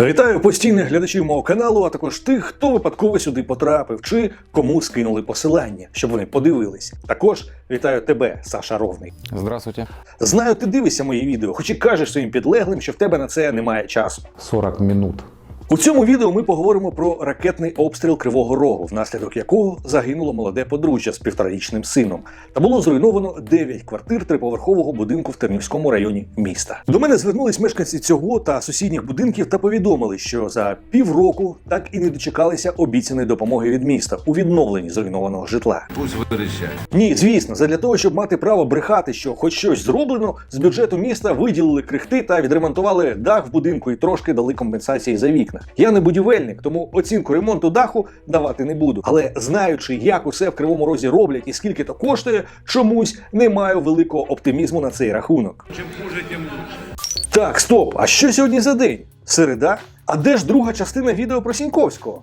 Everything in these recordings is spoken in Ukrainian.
Вітаю постійних глядачів мого каналу, а також тих, хто випадково сюди потрапив, чи кому скинули посилання, щоб вони подивились. Також вітаю тебе, Саша Ровний. Здравствуйте. Знаю, ти дивишся мої відео, хоч і кажеш своїм підлеглим, що в тебе на це немає часу. 40 минут. У цьому відео ми поговоримо про ракетний обстріл Кривого Рогу, внаслідок якого загинуло молоде подружжя з півторарічним сином, та було зруйновано 9 квартир триповерхового будинку в Тернівському районі міста. До мене звернулись мешканці цього та сусідніх будинків та повідомили, що за півроку так і не дочекалися обіцяної допомоги від міста у відновленні зруйнованого житла. Пусть вирішать. Ні, звісно, задля того, щоб мати право брехати, що хоч щось зроблено, з бюджету міста виділили крихти та відремонтували дах в будинку і трошки дали компенсації за вікна. Я не будівельник, тому оцінку ремонту даху давати не буду. Але знаючи, як усе в кривому розі роблять і скільки то коштує, чомусь не маю великого оптимізму на цей рахунок. Чим хуже, тим лучше. Так, стоп, а що сьогодні за день? Середа? А де ж друга частина відео про Сіньковського?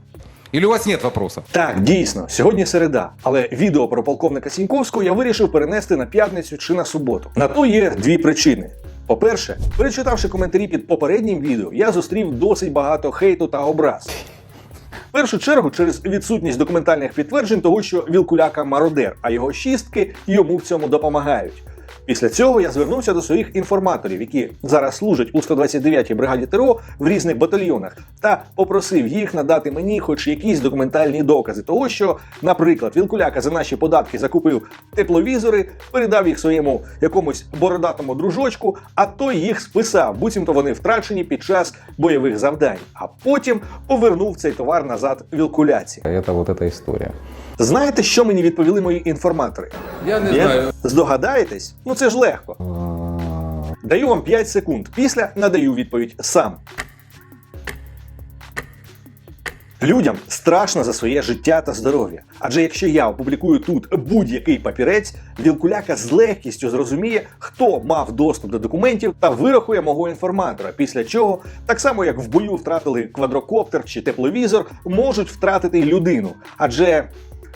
Или у вас нет вопросов? Так, дійсно, сьогодні середа, але відео про полковника Сіньковського я вирішив перенести на п'ятницю чи на суботу. На то є дві причини. По-перше, перечитавши коментарі під попереднім відео, я зустрів досить багато хейту та образ. В першу чергу через відсутність документальних підтверджень того, що Вілкуляка мародер, а його шістки йому в цьому допомагають. Після цього я звернувся до своїх інформаторів, які зараз служать у 129-й бригаді ТРО в різних батальйонах, та попросив їх надати мені хоч якісь документальні докази того, що, наприклад, Вілкуляка за наші податки закупив тепловізори, передав їх своєму якомусь бородатому дружочку, а той їх списав, буцімто вони втрачені під час бойових завдань, а потім повернув цей товар назад Вілкуляці. Это вот эта история. Знаєте, що мені відповіли мої інформатори? Я не Ні? знаю. Здогадаєтесь? Ну це ж легко. Даю вам 5 секунд. Після надаю відповідь сам. Людям страшно за своє життя та здоров'я. Адже якщо я опублікую тут будь-який папірець, Вілкуляка з легкістю зрозуміє, хто мав доступ до документів та вирахує мого інформатора. Після чого, так само як в бою втратили квадрокоптер чи тепловізор, можуть втратити й людину. Адже,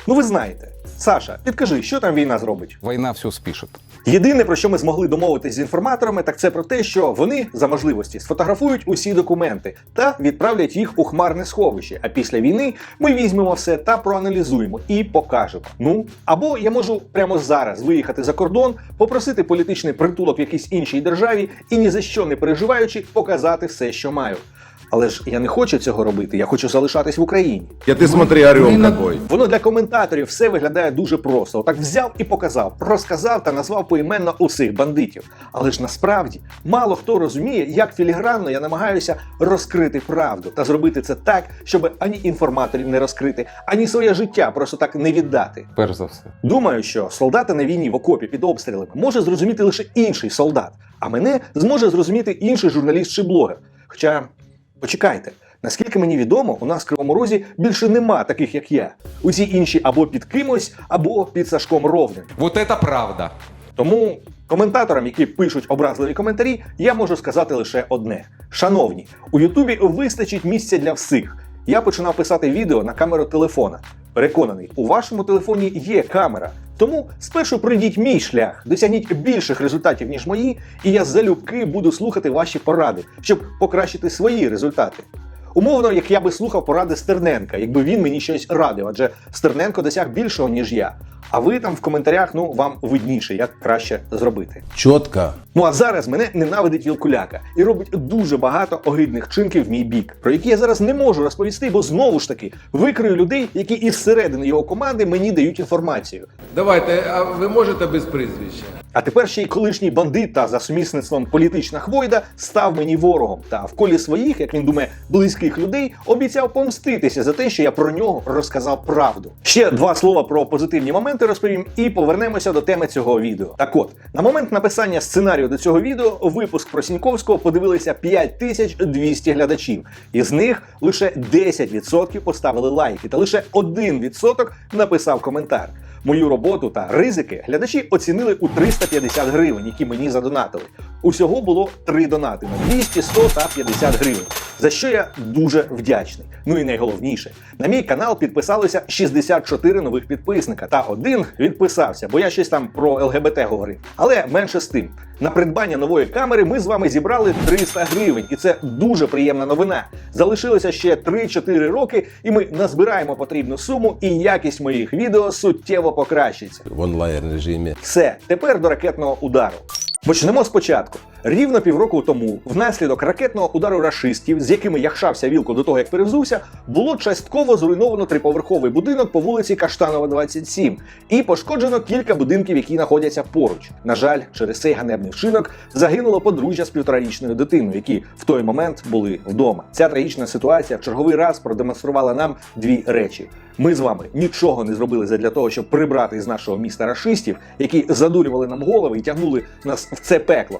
ну ви знаєте, Саша, підкажи, що там війна зробить? Война все спишет. Єдине, про що ми змогли домовитись з інформаторами, так це про те, що вони за можливості сфотографують усі документи та відправлять їх у хмарне сховище. А після війни ми візьмемо все та проаналізуємо і покажемо. Ну або я можу прямо зараз виїхати за кордон, попросити політичний притулок в якійсь іншій державі і ні за що не переживаючи, показати все, що маю. Але ж я не хочу цього робити, я хочу залишатись в Україні. Я ты смотри, орел какой. Воно для коментаторів все виглядає дуже просто. Отак взяв і показав, розказав та назвав поіменно усіх бандитів. Але ж насправді мало хто розуміє, як філігранно я намагаюся розкрити правду та зробити це так, щоб ані інформаторів не розкрити, ані своє життя просто так не віддати. Перш за все. Думаю, що солдата на війні в окопі під обстрілами може зрозуміти лише інший солдат, а мене зможе зрозуміти інший журналіст чи блогер. Хоча, почекайте, наскільки мені відомо, у нас в Кривому Розі більше нема таких, як я. Усі інші або під кимось, або під Сашком Ровним. Вот это правда. Тому коментаторам, які пишуть образливі коментарі, я можу сказати лише одне: шановні, у Ютубі вистачить місця для всіх. Я починав писати відео на камеру телефона. Переконаний, у вашому телефоні є камера. Тому спершу пройдіть мій шлях, досягніть більших результатів, ніж мої, і я залюбки буду слухати ваші поради, щоб покращити свої результати. Умовно, як я би слухав поради Стерненка, якби він мені щось радив, адже Стерненко досяг більшого, ніж я. А ви там в коментарях, ну вам видніше, як краще зробити. Чотка. Ну а зараз мене ненавидить Вілкуляка і робить дуже багато огидних чинків в мій бік, про які я зараз не можу розповісти, бо знову ж таки викрию людей, які із середини його команди мені дають інформацію. Давайте, а ви можете без прізвища? А тепер ще й колишній бандит та за сумісництвом політична хвойда став мені ворогом. Та в колі своїх, як він думає, близьких людей обіцяв помститися за те, що я про нього розказав правду. Ще два слова про позитивні моменти розповім і повернемося до теми цього відео. Так от, на момент написання сценарію до цього відео випуск про Сіньковського подивилися 5200 глядачів. Із них лише 10% поставили лайки, та лише 1% написав коментар. Мою роботу та ризики глядачі оцінили у 350 гривень, які мені задонатили. Усього було три донати на 200, 100 та 50 гривень. за що я дуже вдячний. Ну і найголовніше, на мій канал підписалося 64 нових підписника, та один відписався, бо я щось там про ЛГБТ говорив. Але менше з тим, на придбання нової камери ми з вами зібрали 300 гривень, і це дуже приємна новина. Залишилося ще 3-4 роки, і ми назбираємо потрібну суму, і якість моїх відео суттєво покращиться. в онлайн режимі. Все, тепер до ракетного удару. Почнемо спочатку. Рівно півроку тому, внаслідок ракетного удару рашистів, з якими яхшався вілко до того, як перевзувся, було частково зруйновано триповерховий будинок по вулиці Каштанова, 27, і пошкоджено кілька будинків, які знаходяться поруч. На жаль, через цей ганебний вчинок загинуло подружжя з півторарічною дитиною, які в той момент були вдома. Ця трагічна ситуація в черговий раз продемонструвала нам дві речі. Ми з вами нічого не зробили задля того, щоб прибрати із нашого міста рашистів, які задурювали нам голови і тягнули нас в це пекло.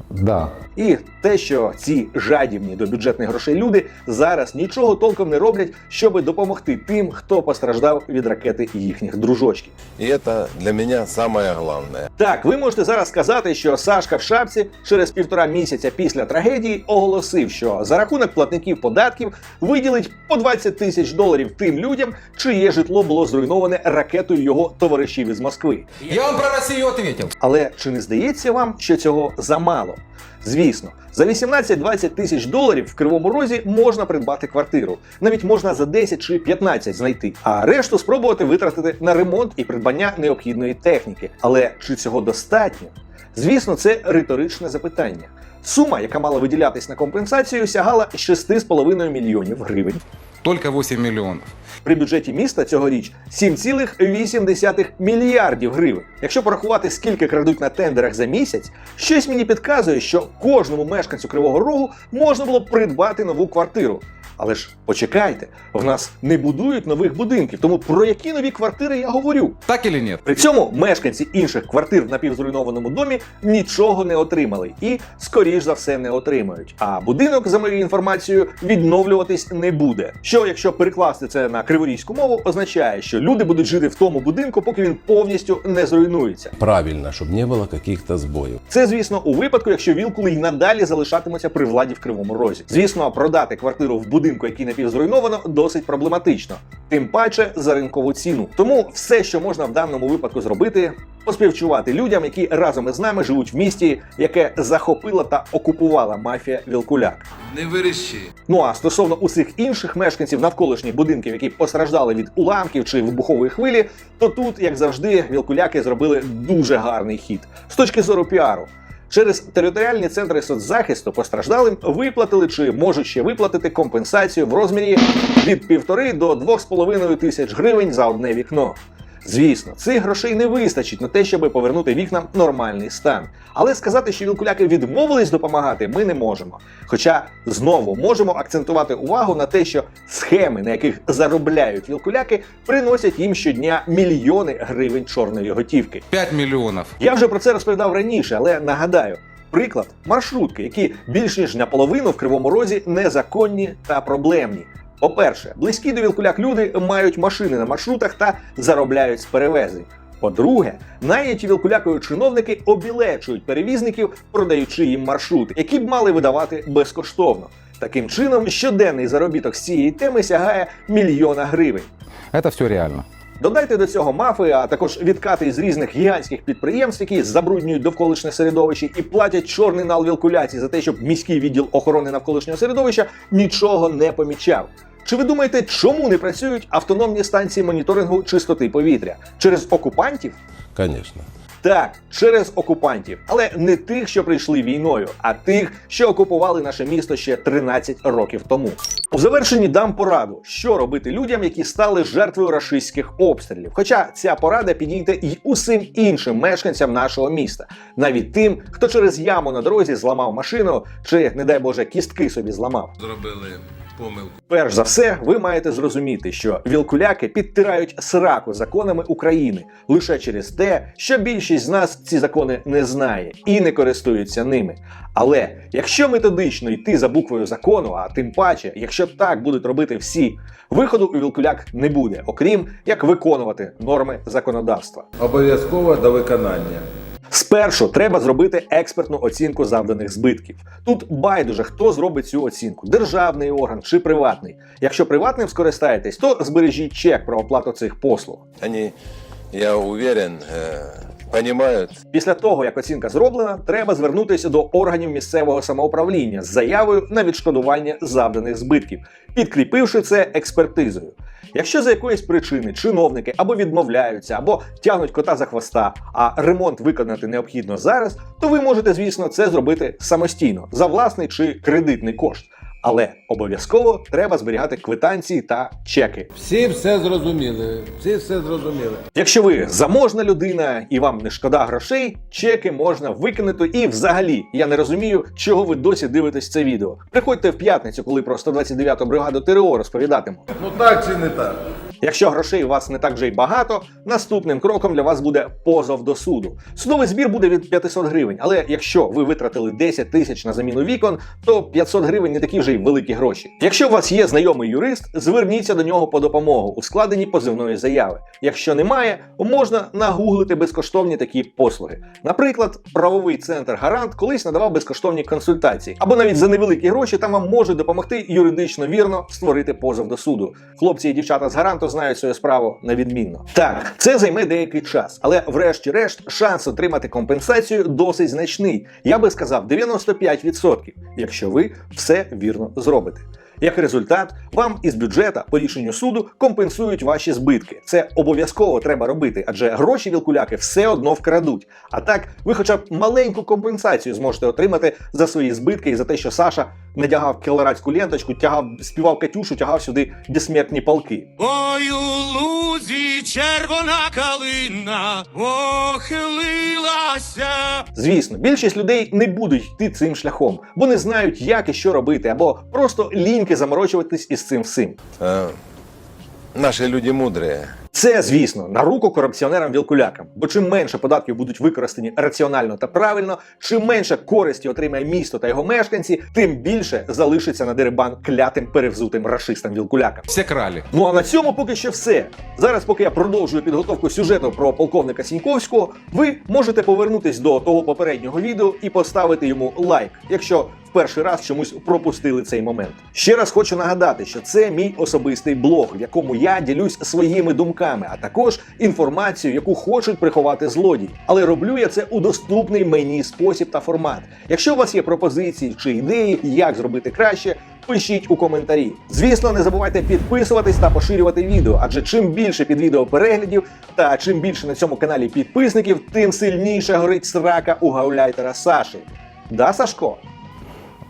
Да. І те, що ці жадібні до бюджетних грошей люди зараз нічого толком не роблять, щоб допомогти тим, хто постраждав від ракети їхніх дружочків. І це для мене самое главное. Так, ви можете зараз сказати, що Сашка в шапці через півтора місяця після трагедії оголосив, що за рахунок платників податків виділить по 20 тисяч доларів тим людям, чиє житло було зруйноване ракетою його товаришів із Москви. Я вам про Россию ответил. Але чи не здається вам, що цього замало? Звісно, за 18-20 тисяч доларів в Кривому Розі можна придбати квартиру. Навіть можна за 10 чи 15 знайти, а решту спробувати витратити на ремонт і придбання необхідної техніки. Але чи цього достатньо? Звісно, це риторичне запитання. Сума, яка мала виділятись на компенсацію, сягала 6,5 мільйонів гривень. Только 8 мільйонів. При бюджеті міста цьогоріч 7,8 мільярдів гривень. Якщо порахувати, скільки крадуть на тендерах за місяць, щось мені підказує, що кожному мешканцю Кривого Рогу можна було б придбати нову квартиру. Але ж почекайте, в нас не будують нових будинків, тому про які нові квартири я говорю? Так или нет? При цьому мешканці інших квартир в напівзруйнованому домі нічого не отримали і, скоріш за все, не отримають. А будинок, за моєю інформацією, відновлюватись не буде. Що, якщо перекласти це на криворізьку мову, означає, що люди будуть жити в тому будинку, поки він повністю не зруйнується. Правильно, щоб не було каких-то збоїв. Це, звісно, у випадку, якщо вілкули й надалі залишатимуться при владі в кривому розі. Звісно, продати квартиру в будинку, який напівзруйновано, досить проблематично, тим паче за ринкову ціну. Тому все, що можна в даному випадку зробити, поспівчувати людям, які разом із нами живуть в місті, яке захопила та окупувала мафія Вілкуляк. Не виріши. Ну а стосовно усіх інших мешканців навколишніх будинків, які постраждали від уламків чи вибухової хвилі, то тут, як завжди, вілкуляки зробили дуже гарний хід з точки зору піару. Через територіальні центри соцзахисту постраждалим виплатили чи можуть ще виплатити компенсацію в розмірі від півтори до двох з половиною тисяч гривень за одне вікно. Звісно, цих грошей не вистачить на те, щоб повернути вікнам нормальний стан. Але сказати, що вілкуляки відмовились допомагати, ми не можемо. Хоча знову можемо акцентувати увагу на те, що схеми, на яких заробляють вілкуляки, приносять їм щодня мільйони гривень чорної готівки. 5 миллионов. Я вже про це розповідав раніше, але нагадаю. Приклад маршрутки, які більш ніж наполовину в кривому розі незаконні та проблемні. По-перше, близькі до вілкуляк люди мають машини на маршрутах та заробляють з перевезень. По-друге, найняті вілкулякою чиновники обілечують перевізників, продаючи їм маршрути, які б мали видавати безкоштовно. Таким чином, щоденний заробіток з цієї теми сягає мільйона гривень. Это все реально. Додайте до цього мафи, а також відкати із різних гігантських підприємств, які забруднюють довколишнє середовище і платять чорний нал вілкуляції за те, щоб міський відділ охорони навколишнього середовища нічого не помічав. Чи ви думаєте, чому не працюють автономні станції моніторингу чистоти повітря? Через окупантів? Конечно. Так, через окупантів, але не тих, що прийшли війною, а тих, що окупували наше місто ще 13 років тому. У завершенні дам пораду, що робити людям, які стали жертвою рашистських обстрілів. Хоча ця порада підійде й усім іншим мешканцям нашого міста, навіть тим, хто через яму на дорозі зламав машину, чи, не дай Боже, кістки собі зламав. Зробили помилку. Перш за все, ви маєте зрозуміти, що вілкуляки підтирають сраку законами України лише через те, що більшість з нас ці закони не знає і не користуються ними. Але якщо методично йти за буквою закону, а тим паче, якщо так будуть робити всі, виходу у вілкуляк не буде, окрім як виконувати норми законодавства. Обов'язково до виконання. Спершу треба зробити експертну оцінку завданих збитків. Тут байдуже, хто зробить цю оцінку: державний орган чи приватний. Якщо приватним скористаєтесь, то збережіть чек про оплату цих послуг. Они, я уверен, э, понимают, Після того, як оцінка зроблена, треба звернутися до органів місцевого самоуправління з заявою на відшкодування завданих збитків, підкріпивши це експертизою. Якщо за якоїсь причини чиновники або відмовляються, або тягнуть кота за хвоста, а ремонт виконати необхідно зараз, то ви можете, звісно, це зробити самостійно за власний чи кредитний кошт. Але обов'язково треба зберігати квитанції та чеки. Всі все зрозуміли. Всі все зрозуміли. Якщо ви заможна людина і вам не шкода грошей, чеки можна викинути. І взагалі я не розумію, чого ви досі дивитесь це відео. Приходьте в п'ятницю, коли про 129-ту бригаду ТРО розповідатиму. Ну так чи не так? Якщо грошей у вас не так вже й багато, наступним кроком для вас буде позов до суду. Судовий збір буде від 500 гривень, але якщо ви витратили 10 тисяч на заміну вікон, то 500 гривень не такі вже й великі гроші. Якщо у вас є знайомий юрист, зверніться до нього по допомогу у складенні позивної заяви. Якщо немає, можна нагуглити безкоштовні такі послуги. Наприклад, правовий центр Гарант колись надавав безкоштовні консультації, або навіть за невеликі гроші там вам можуть допомогти юридично вірно створити позов до суду. Хлопці і дівчата з гаранту знають свою справу на відмінно. Так, це займе деякий час, але врешті-решт шанс отримати компенсацію досить значний. Я би сказав 95%, якщо ви все вірно зробите. Як результат, вам із бюджета по рішенню суду компенсують ваші збитки. Це обов'язково треба робити, адже гроші вілкуляки все одно вкрадуть. А так, ви хоча б маленьку компенсацію зможете отримати за свої збитки і за те, що Саша надягав кілорадську ленточку, тягав, співав Катюшу, тягав сюди безсмертні полки. Ой, у лузі червона калина похилилася. Звісно, більшість людей не будуть йти цим шляхом, бо не знають, як і що робити, або просто ліньки заморочуватись із цим всім. Наші наши люди мудрые. Це, звісно, на руку корупціонерам вілкулякам. Бо чим менше податків будуть використані раціонально та правильно, чим менше користі отримає місто та його мешканці, тим більше залишиться на дерибан клятим перевзутим рашистам вілкулякам. Все крали. Ну а на цьому поки що все. Зараз, поки я продовжую підготовку сюжету про полковника Сіньковського, ви можете повернутись до того попереднього відео і поставити йому лайк, якщо перший раз чомусь пропустили цей момент. Ще раз хочу нагадати, що це мій особистий блог, в якому я ділюсь своїми думками, а також інформацією, яку хочуть приховати злодії. Але роблю я це у доступний мені спосіб та формат. Якщо у вас є пропозиції чи ідеї, як зробити краще. Пишіть у коментарі. Звісно, не забувайте підписуватись та поширювати відео, адже чим більше під відео переглядів та чим більше на цьому каналі підписників, тим сильніше горить срака у гауляйтера Саші. Да, Сашко?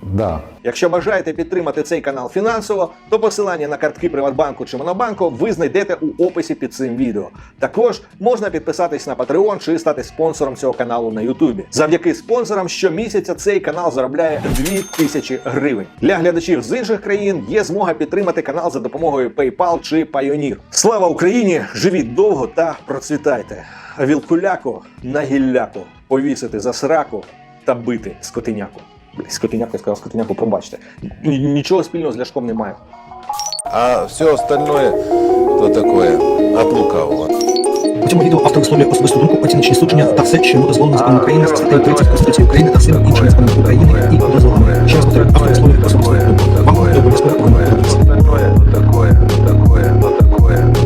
Да. Якщо бажаєте підтримати цей канал фінансово, то посилання на картки Приватбанку чи Монобанку ви знайдете у описі під цим відео. Також можна підписатись на Patreon чи стати спонсором цього каналу на Ютубі. Завдяки спонсорам щомісяця цей канал заробляє 2000 гривень. Для глядачів з інших країн є змога підтримати канал за допомогою PayPal чи Payoneer. Слава Україні! Живіть довго та процвітайте! А вілкуляку на гілляку повісити за сраку та бити скотиняку. Скотиняка сказав, скотиняку, пробачте. Нічого спільного з Ляшком немає. А все остальное, то таке, от лукавого. У цьому відео автор висловлює особисту думку, оціночні судження та все, що йому дозволено законом України з статтею 30 Конституції України та всім іншим законом України і дозволено. Ще раз повторюю, автор висловлює особисту думку. Вам обов'язково. Такое, такое, такое, такое.